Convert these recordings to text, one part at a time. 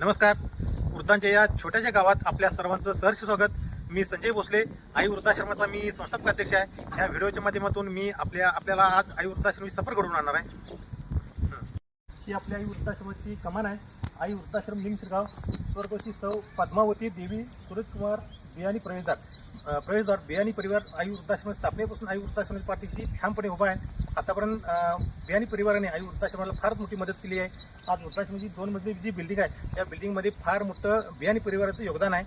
नमस्कार. वृद्धांच्या या छोट्याशा गावात आपल्या सर्वांचं सहर्ष स्वागत. मी संजय भोसले आई वृद्धाश्रमाचा मी संस्थापक अध्यक्ष आहे. ह्या व्हिडिओच्या माध्यमातून मी आपल्या आपल्याला आज आई वृद्धाश्रमी सफर घडवून आणणार आहे. ही. आपल्या आई वृद्धाश्रमाची कमान आहे. आई वृद्धाश्रम लिंग शिरगाव स्वर्गशी सौ पद्मावती देवी सूरजकुमार बियाणी प्रवेशदार प्रवेशद्वार बियाणी परिवार आई वृद्धाश्रम स्थापनेपासून आई वृद्धाश्रमाची पाठीशी ठामपणे उभा आहे. आतापर्यंत बियाणी परिवाराने आई वृद्धाश्रमाला फार मोठी मदत केली आहे. आज वृद्धाश्रमाची दोन मजली जी बिल्डिंग आहे त्या बिल्डिंगमध्ये फार मोठं बियाणी परिवाराचं योगदान आहे.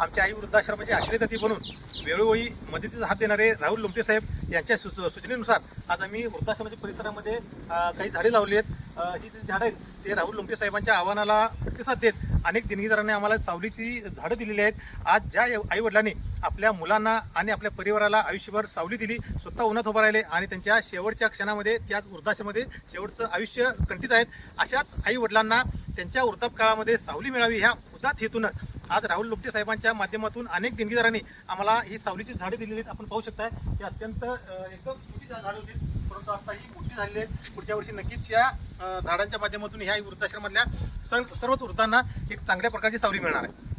आमच्या आई वृद्धाश्रमाचे आश्रयदाती बनून वेळोवेळी मदतीचा हात देणारे राहुल लोमटे साहेब यांच्या सूचनेनुसार आज आम्ही वृद्धाश्रमाच्या परिसरामध्ये काही झाडे लावली आहेत. ही जी झाडं आहेत ते राहुल लोमटे साहेबांच्या आव्हानाला प्रतिसाद देत अनेक देणगीदारांनी आम्हाला सावलीची झाडं दिलेली आहेत. आज ज्या आईवडिलांनी आपल्या मुलांना आणि आपल्या परिवाराला आयुष्यभर सावली दिली स्वतः उन्हात उभं राहिले आणि त्यांच्या शेवटच्या क्षणामध्ये त्याच वृद्धाश्रमामध्ये शेवटचं आयुष्य कंठित आहेत. अशाच आईवडिलांना त्यांच्या वृद्धापकाळामध्ये सावली मिळावी ह्या उदात हेतूनच आज राहुल लोपटे साहेबांच्या माध्यमातून अनेक देणगीदारांनी आम्हाला ही सावलीची झाडे दिलेली आहेत. आपण पाहू शकताय की अत्यंत एकदम छोटी झा- झाडं होती. परंतु आता ही मोठी झालेली आहेत. पुढच्या वर्षी नक्कीच या झाडांच्या माध्यमातून ह्या वृद्धाश्रमातल्या सर्व सर्वच वृद्धांना एक चांगल्या प्रकारची सावली मिळणार आहे.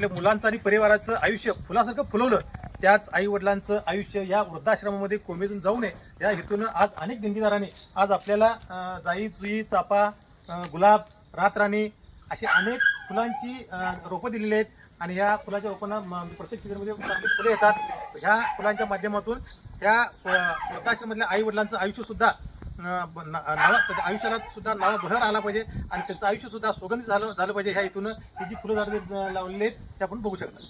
आपल्या मुलांचं आणि परिवाराचं आयुष्य फुलासारखं फुलवलं त्याच आई वडिलांचं आयुष्य या वृद्धाश्रमामध्ये कोमेजून जाऊ नये. या हेतूनं आज अनेक देणगीदारांनी आज आपल्याला जाई जुई चापा गुलाब रातराणी अशी अनेक फुलांची रोपं दिलेली आहेत आणि ह्या फुलाच्या रोपांना प्रत्येक सीझनमध्ये फुले फुलं येतात. ह्या फुलांच्या माध्यमातून त्या अं, वृद्धाश्रमातल्या आई वडिलांचं आयुष्यसुद्धा नावा आयुष्यात आयुष्याला सुद्धा नावा बहर आला पाहिजे आणि त्यांचं आयुष्य सुद्धा सुगंधित झालं झालं पाहिजे ह्या इथून ही जी फुलं झाडं लावलेली आहेत ते आपण बघू शकता.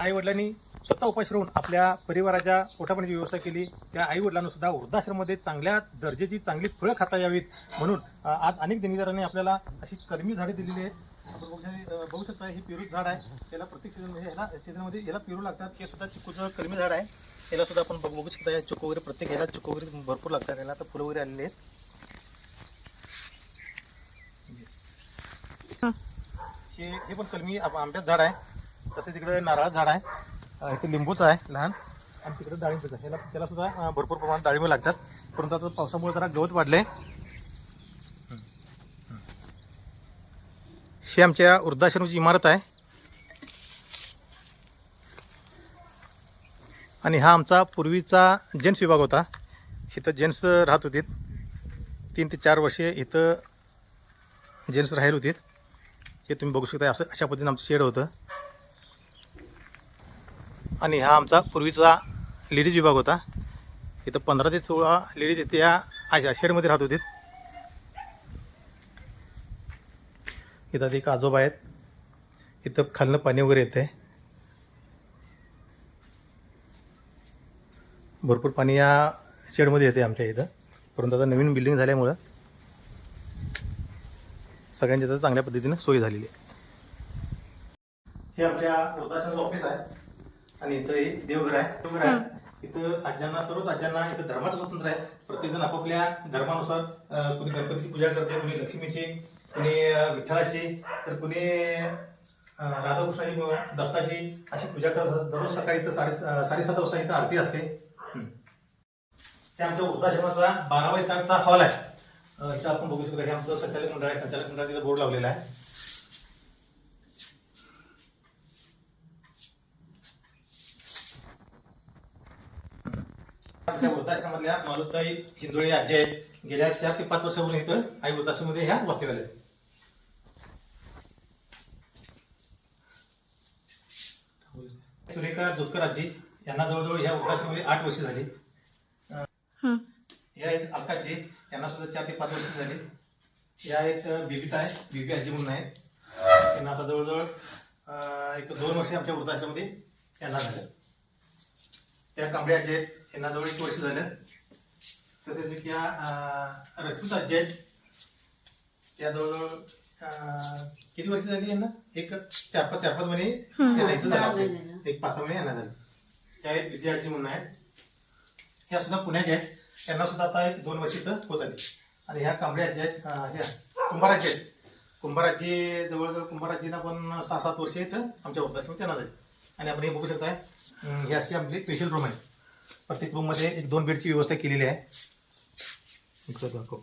आईवडिलांनी स्वतः उपाशी राहून आपल्या परिवाराच्या पोटापाण्याची व्यवस्था केली त्या आईवडिलांना सुद्धा वृद्धाश्रममध्ये चांगल्या दर्जेची चांगली फळं खाता यावीत म्हणून आज अनेक देणगीदारांनी आपल्याला अशी कलमी झाडे दिलेली आहेत. आपण बघू शकता- हे पेरू झाड आहे. त्याला प्रत्येक सीझन म्हणजे ह्याला सीझनमध्ये याला पेरू लागतात. हे सुद्धा चिकूचं कलमी झाड आहे. याला सुद्धा आपण बघू शकता या चिकू वगैरे प्रत्येक ह्याला चिकू वगैरे भरपूर लागतात. याला आता फुलं वगैरे आलेली आहेत. हे हे पण कलमी आंब- आंब्याचं झाड आहे. तसेच इकडे नारळ झाड आहे. इथे लिंबूचं आहे लहान. आणि तिकडे डाळिंबचं आहे ह्याला त्याला सुद्धा भरपूर प्रमाणात डाळिंब लागतात. परंतु आता पावसामुळे जरा गवत वाढले ही आमच्या वृद्धाश्रमाची इमारत आहे. आणि हा आमचा पूर्वीचा जेंट्स विभाग होता. इथं जेंट्स राहत होते तीन ते चार वर्षे इथं जेंट्स राहिले होते हे तुम्ही बघू शकता असं अशा पद्धतीनं आमचं शेड होतं. आणि हा आमचा पूर्वीचा लेडीज विभाग होता. इथं पंधरा ते सोळा लेडीज इथे या अशा शेडमध्ये राहत होते इथं एक आजोबा आहेत. इथं खालनं पाणी वगैरे येते भरपूर पाणी या शेडमध्ये येते आमच्या इथं. परंतु आता नवीन बिल्डिंग झाल्यामुळं सगळ्यांची आता चांगल्या पद्धतीनं सोय झालेली आहे. हे आमच्या वृद्धाश्रमाचं ऑफिस आहे. आणि इथं हे देवघर आहे. देवघर आहे. इथं आज्यांना सर्वच आज्यांना इथं धर्माचं स्वतंत्र आहे. प्रत्येक जण आपापल्या धर्मानुसार कुणी गणपतीची पूजा करते कुणी लक्ष्मीची कुणी विठ्ठलाची तर कुणी राधाकृष्णाची दत्ताची अशी पूजा करत दररोज सकाळी इथं साडे साडेसात वाजता इथं आरती असते. हे आमच्या वृद्धाश्रमाचा बारा बाय साठचा हॉल आहे. इथं आपण बघू शकतो हे आमचं संचालक मंडळ आहे. संचालक मंडळाचा बोर्ड लावलेला आहे. आमच्या वृद्धाश्रमातल्या मालुताई हिंदोळे आजी आहेत. गेल्या चार ते पाच वर्षापूर्वी इथं आई वृद्धाश्रममध्ये ह्या वसलेल्या आहेत. सुरेखा जोतकर आजी यांना जवळजवळ ह्या वृद्धाश्रमामध्ये आठ वर्ष झाली. या आहेत अलकाजी यांना सुद्धा चार ते पाच वर्ष झाली. या आहेत बिबिता आहे बिबी आजी म्हणून आहेत. त्यांना आता जवळजवळ अं, एक दोन वर्ष आमच्या वृद्धाश्रमामध्ये यांना झालं त्या कांबळे आजी आहेत. यांना जवळ एक वर्ष झालं. तसेच एक या अं, रजपूत आजी आहेत. त्या जवळजवळ किती वर्ष झाली यांना? एक चार पाच चार पाच महिने त्यांना इथं झालं. आपलं. एक पाच सहा महिने यांना झाले. त्या आहेत विजय आजी म्हणून आहेत. ह्या सुद्धा पुण्याच्या आहेत. त्यांना सुद्धा आता एक दोन वर्ष इथं होत आली. आणि ह्या कांबळ्या आहेत अं, ह्या कुंभाराजी आहेत. कुंभाराजी जवळजवळ कुंभाराजींना पण सहा सात वर्ष इथं आमच्या वृद्धाश्रमात त्यांना झाली. आणि आपण हे बघू शकताय अं, ही अशी आपली स्पेशल रूम आहे. प्रत्येक रूममध्ये एक दोन बेडची व्यवस्था केलेली आहे. इकडं दाखव.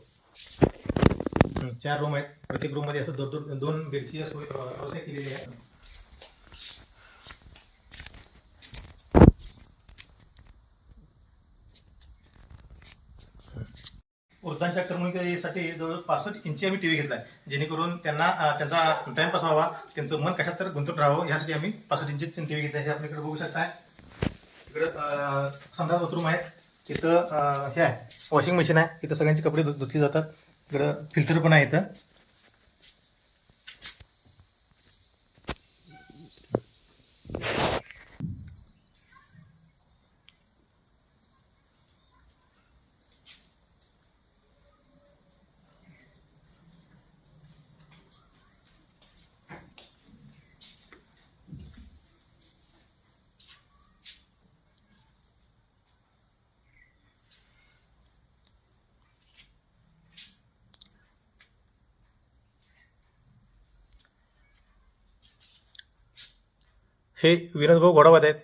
चार रूम आहेत. प्रत्येक रूममध्ये असं दोन दोन दोन बेडची सोय व्यवस्था केलेली आहे. वृद्धांच्या करमणुकीसाठी जवळ पासष्ट इंची आम्ही टी व्ही घेतला आहे जेणेकरून त्यांना त्यांचा टाईमपास व्हावा त्यांचं मन कशात तर गुंतून राहावं यासाठी आम्ही पासष्ट इंची टी व्ही घेतला हे आपल्याकडे बघू शकताय. इकडं संडास बाथरूम आहेत. तिथं हे आहे वॉशिंग मशीन आहे. इथं सगळ्यांचे कपडे धु- धुतले जातात. इकडं फिल्टर पण आहे इथं. हे विनोदभाऊ घोडावत आहेत.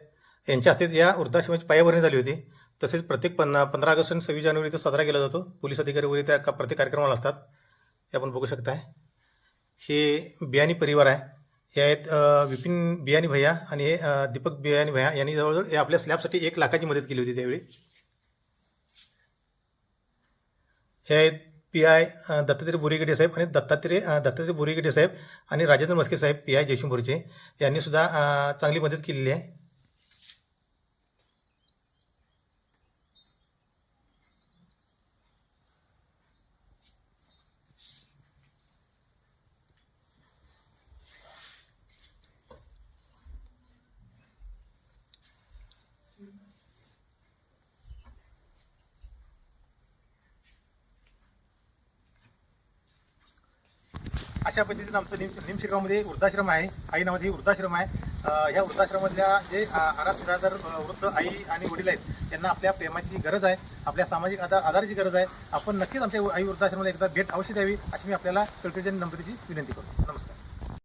यांच्या हस्ते या वृद्धाश्रमाची पायाभरणी झाली होती. तसेच प्रत्येक पन्ना पंधरा ऑगस्ट आणि सव्वीस जानेवारी तो साजरा केला जातो. पोलीस अधिकारी वगैरे त्या का- प्रत्येक कार्यक्रमाला असतात. हे आपण बघू शकताय. हे बियाणी परिवार आहे. हे आहेत विपिन बियाणी भैया आणि हे दीपक बियाणी भैया. यांनी जवळजवळ हे आपल्या स्लॅबसाठी एक लाखाची मदत केली होती त्यावेळी. हे आहेत पी आय दत्तात्रय बोरीगडे साहेब आणि दत्तात्रय दत्तात्रय बोरीगडे साहेब आणि राजेंद्र मस्के साहेब पी आय जयशंभरचे यांनी सुद्धा चांगली मदत केलेली आहे. अशा पद्धतीनं आमचं निम निमशिगावमध्ये वृद्धाश्रम आहे. आई नावाचं हे वृद्धाश्रम आहे. ह्या वृद्धाश्रमातल्या जे अं, अनाथ निराधार वृद्ध आई आणि वडील आहेत त्यांना आपल्या प्रेमाची गरज आहे आपल्या सामाजिक आधार आधाराची गरज आहे. आपण नक्कीच आमच्या आई वृद्धाश्रमाला एकदा भेट अवश्य द्यावी अशी मी आपल्याला कल्पेजन नंबरची विनंती करतो.